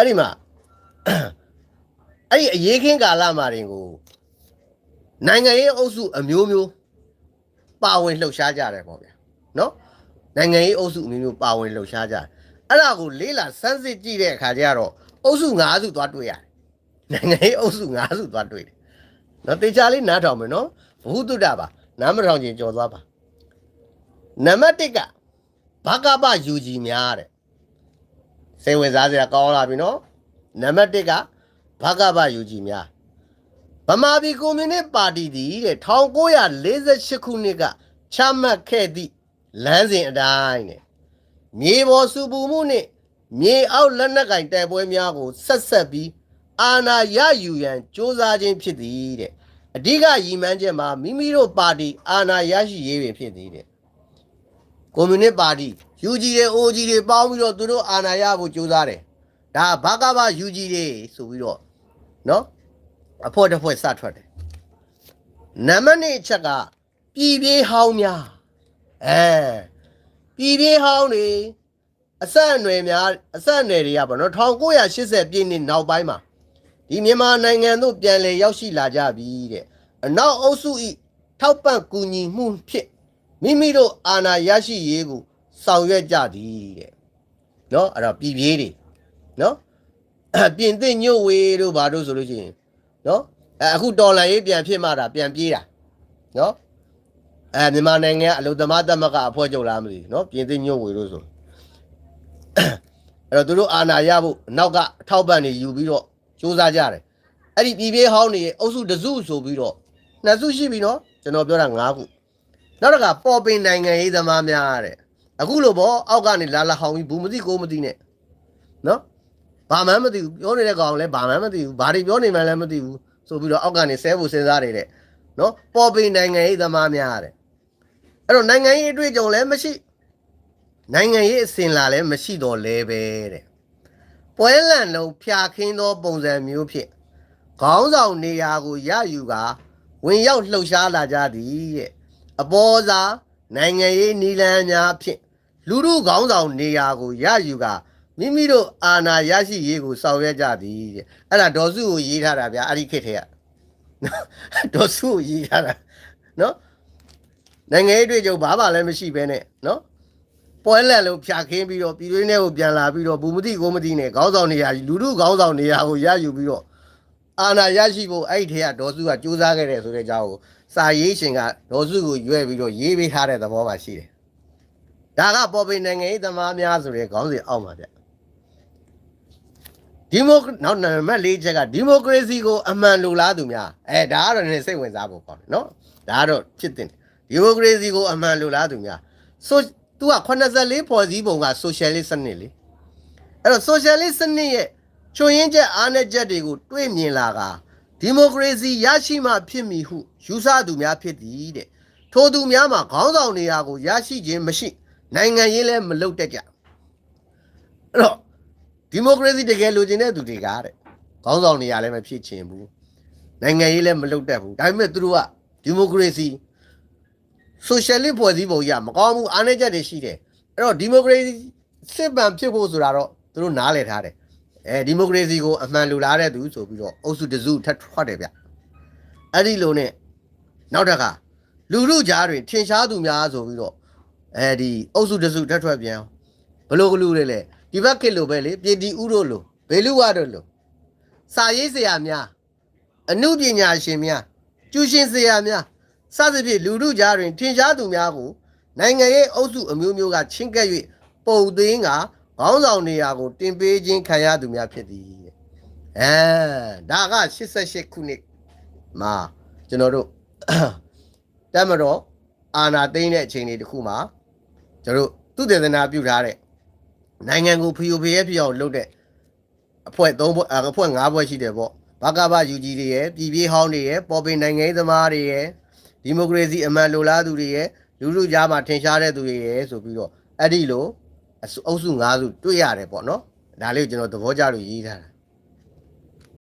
အဲ့ဒီမှာအဲ့ဒီအရေးခင်းကာလမှာတင်ကိုနိုင်ငံရေးအုပ်စုအမျိုးမျိုးပါဝင်လှုပ်ရှားကြတယ်ပေါ့ဗျာနော်နိုင်ငံရေးအုပ်စုအမျိုးမျိုးပါဝင်လှုပ်ရှားကြတယ်အဲ့ဒါကိုလေးလာစမ်းစစ်ကြည့်တဲ့အခါကျတော့အုပ်စု၅စုသွားတွေ့ရတယ်နိုင်ငံရေးအုပ်စု၅စုသွားတွေ့တယ်နော်တေချာလေးနားထောင်မယ်နော်ဘုဟုတုတ္တပါနားမထောင်ချင်းကြော်သွားပါနံပါတ်1ကဘကပယူကြီးများတဲ့ စိတ်ဝင်စားစရာကောင်းလာပြီနော်နံပါတ်1ကဘကဘယူကြည်များဗမာပြည်ကွန်မြူနစ်ပါတီသည်တဲ့1948ခုနှစ်ကချမှတ်ခဲ့သည့်လမ်းစဉ်အတိုင်းတဲ့မြေပေါ်စုပူမှုနှင့်မြေအောက်လက်နက်ကင်တိုက်ပွဲများကိုဆက်ဆက်ပြီးအာဏာရယူရန်စ조사ခြင်းဖြစ်သည်တဲ့အဓိကရည်မှန်းချက်မှာမိမိတို့ပါတီအာဏာရရှိရေးပင်ဖြစ်သည်တဲ့ကွန်မြူနစ်ပါတီ UG တွေ OG တွေပေါင်းပြီးတော့သူတို့အာဏာရဖို့ကြိုးစားတယ်ဒါဘာကဘာ UG တွေဆိုပြီးတော့နော်အဖို့တစ်ဖွဲ့စထွက်တယ်နံပါတ်1အချက်ကပြည်ပြေးဟောင်းများအဲပြည်ပြေးဟောင်းတွေအဆက်အနွယ်များအဆက်အနွယ်တွေကပေါ့နော်1980ပြည့်နှစ်နောက်ပိုင်းမှာဒီမြန်မာနိုင်ငံသို့ပြန်လည်ရောက်ရှိလာကြပြီတဲ့အနောက်အုပ်စုဤထောက်ပံ့ကူညီမှုဖြင့်မိမိတို့အာဏာရရှိရေးကို ဆောင်ရွက်ကြသည်တဲ့နော်အဲ့တော့ပြည်ပြေးတွေနော်အဲ့ပြင်သစ်ညို့ဝေတို့ဘာတို့ဆိုလို့ရှိရင်နော်အဲ့အခုတော်လန်ရေးပြန်ဖြစ်မှတာပြန်ပြေးတာနော်အဲမြန်မာနိုင်ငံကအလုံသမားသမဂ္ဂအဖွဲ့ချုပ်လားမသိဘူးနော်ပြင်သစ်ညို့ဝေတို့ဆိုအဲ့တော့သူတို့အာဏာရဖို့အနောက်ကအထောက်ပံ့နေယူပြီးတော့စူးစမ်းကြတယ်အဲ့ဒီပြည်ပြေးဟောင်းနေရဲ့အုပ်စုတစ်စုဆိုပြီးတော့နှစ်စုရှိပြီနော်ကျွန်တော်ပြောတာ၅ခုနောက်တစ်ခါပေါ်ပင်နိုင်ငံရေးသမားများတဲ့ အခုလိုပေါ့အောက်ကနေလာလာဟောင်းပြီးဘူးမသိကိုမသိနဲ့နော်ဘာမှမသိဘူးပြောနေတဲ့ကောင်လည်းဘာမှမသိဘူးဘာတွေပြောနေမှလည်းမသိဘူးဆိုပြီးတော့အောက်ကနေဆဲဖို့စဉ်းစားနေတဲ့နော်ပေါ်ပင်နိုင်ငံရေးသမားများတဲ့အဲ့တော့နိုင်ငံရေးအတွေ့အကြုံလည်းမရှိနိုင်ငံရေးအစဉ်လာလည်းမရှိတော့လဲပဲတဲ့ပွဲလန့်လုံးဖြာခင်းသောပုံစံမျိုးဖြင့်ခေါင်းဆောင်နေရာကိုရယူကာဝင်ရောက်လှုပ်ရှားလာကြသည်တဲ့အပေါ်စားနိုင်ငံရေးနီလန်းများဖြင့် လူမှုခေါင်းဆောင်နေရာကိုရယူကမိမိတို့အာဏာရရှိရေးကိုဆောင်ရွက်ကြသည်တဲ့အဲ့ဒါဒေါ်စုကိုရေးထားတာဗျာအဲ့ဒီခေတ်ထဲကနော်ဒေါ်စုကိုရေးထားတာနော်နိုင်ငံရေးတွေ့ကြုံဘာမှလည်းမရှိဘဲနဲ့နော်ပွဲလက်လို့ဖြာခင်းပြီးတော့ပြည်တွင်းထဲကိုပြန်လာပြီးတော့ဘူမတိကိုမတိနဲ့ခေါင်းဆောင်နေရာလူမှုခေါင်းဆောင်နေရာကိုရယူပြီးတော့အာဏာရရှိဖို့အဲ့ဒီထဲကဒေါ်စုကစူးစမ်းခဲ့တယ်ဆိုတဲ့အကြောင်းကိုစာရေးရှင်ကဒေါ်စုကိုရွဲ့ပြီးတော့ရေးပေးထားတဲ့သဘောပါရှိတယ်။ ဒါကပေါ်ပင်နိုင်ငံရေးသမားများဆိုတဲ့ခေါင်းစဉ်အောက်မှာဗျ။ဒီမိုနောက်နံပါတ်၄ချက်ကဒီမိုကရေစီကိုအမှန်လိုလားသူများအဲဒါကတော့နည်းနည်းစိတ်ဝင်စားဖို့ပေါ့နော်။ဒါကတော့ဖြစ်တင်ဒီမိုကရေစီကိုအမှန်လိုလားသူများဆိုသူက84ဖွဲ့စည်းပုံကဆိုရှယ်လစ်စနစ်လေ။အဲ့တော့ဆိုရှယ်လစ်စနစ်ရဲ့ချွန်ရင်းချက်အားနည်းချက်တွေကိုတွေးမြင်လာကဒီမိုကရေစီရရှိမှဖြစ်မည်ဟုယူဆသူများဖြစ်သည်တဲ့ထိုသူများမှာခေါင်းဆောင်နေရာကိုရရှိခြင်းမရှိ နိုင်ငံရေးလည်းမလုပ်တတ်ကြအဲ့တော့ဒီမိုကရေစီတကယ်လိုချင်တဲ့သူတွေကတဲ့ခေါင်းဆောင်နေရာလည်းမဖြစ်ချင်ဘူးနိုင်ငံရေးလည်းမလုပ်တတ်ဘူးဒါပေမဲ့သူတို့ကဒီမိုကရေစီဆိုရှယ်လစ်ဖွဲ့စည်းပုံရမကောင်းဘူးအားနည်းချက်တွေရှိတယ်အဲ့တော့ဒီမိုကရေစီစစ်ပံဖြစ်ဖို့ဆိုတာတော့သူတို့နားလည်ထားတယ်အဲဒီမိုကရေစီကိုအမှန်လူလားတဲ့သူဆိုပြီးတော့အုပ်စုတစုထပ်ထွက်တယ်ဗျအဲ့ဒီလိုနဲ့နောက်တစ်ခါလူလူကြားတွင်ထင်ရှားသူများဆိုပြီးတော့ အဲဒီအုပ်စုတစုထပ်ထွက်ပြန်ဘလို့ကလူတွေလဲဒီဘက်ခေတ်လိုပဲလေပြည်တီဥတို့လိုဘေလူဝတို့လိုစာရေးဆရာများအမှုပညာရှင်များကျူရှင်ဆရာများစသဖြင့်လူလူကြားတွင်ထင်ရှားသူများကိုနိုင်ငံရေးအုပ်စုအမျိုးမျိုးကချင်းကပ်၍ပုံသိန်းကခေါင်းဆောင်နေရာကို တင်ပေးခြင်းခံရသူများဖြစ်သည်တဲ့အဲဒါက88ခုနှစ်မှာကျွန်တော်တို့တက်မတော်အာနာသိမ့်တဲ့အချိန်လေးတစ်ခုမှာ ကျွန်တော်တို့သူတည်သနာပြုထားတဲ့နိုင်ငံကိုဖီယိုဖီရဲပြောင်းလုပ်တဲ့အဖွဲ့၃ဖွဲ့အအဖွဲ့၅ဖွဲ့ရှိတယ်ပေါ့ဘကဘယူဂျီတွေရယ်ပြည်ပြေးဟောင်းတွေရယ်ပေါ်ပင်နိုင်ငံရေးသမားတွေရယ်ဒီမိုကရေစီအမှန်လိုလားသူတွေရယ်လူလူကြားမှာထင်ရှားတဲ့သူတွေရယ်ဆိုပြီးတော့အဲ့ဒီလိုအစုအုပ်စု၅စုတွေ့ရတယ်ပေါ့နော်ဒါလေးကိုကျွန်တော်သဘောကျလို့ရေးထားတာ